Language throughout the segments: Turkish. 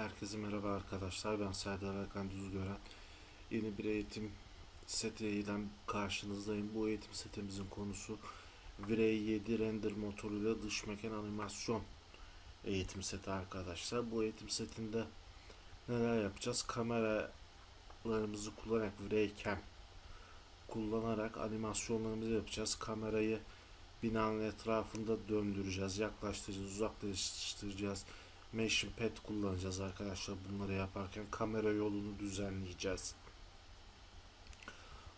Herkese merhaba arkadaşlar. Ben Serdar Hakan Düzgören. Yeni bir eğitim setiyle karşınızdayım. Bu eğitim setimizin konusu Virey 7 render motoruyla dış mekan animasyon eğitim seti arkadaşlar. Bu eğitim setinde neler yapacağız? Kameralarımızı kullanarak Virey Cam kullanarak animasyonlarımızı yapacağız. Kamerayı binanın etrafında döndüreceğiz, yaklaştıracağız, uzaklaştıracağız. Motion Pad kullanacağız arkadaşlar bunları yaparken kamera yolunu düzenleyeceğiz.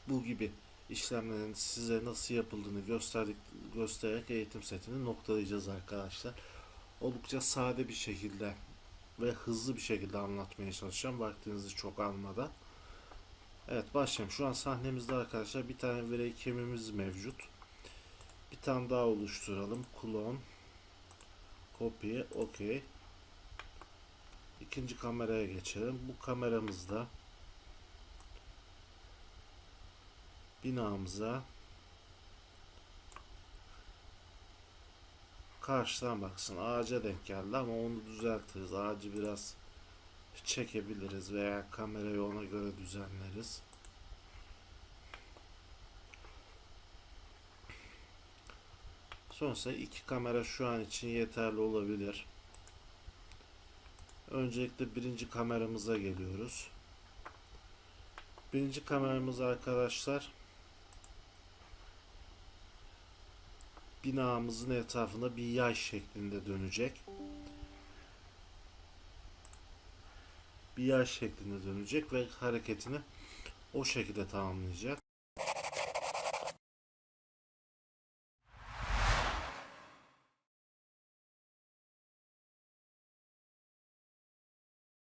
Bu gibi işlemlerin size nasıl yapıldığını gösterdik göstererek eğitim setini noktalayacağız arkadaşlar. Oldukça sade bir şekilde ve hızlı bir şekilde anlatmaya çalışacağım vaktinizi çok almadan. Evet başlayalım. Şu an sahnemizde arkadaşlar bir tane virey kemimiz mevcut. Bir tane daha oluşturalım. Clone. Copy. OK. İkinci kameraya geçelim. Bu kameramızda binamıza karşıdan baksın. Ağaca denk geldi ama onu düzeltiriz. Ağacı biraz çekebiliriz veya kamerayı ona göre düzenleriz. Sonrasında iki kamera şu an için yeterli olabilir. Öncelikle birinci kameramıza geliyoruz. Birinci kameramız arkadaşlar binamızın etrafında bir yay şeklinde dönecek. Bir yay şeklinde dönecek ve hareketini o şekilde tamamlayacak.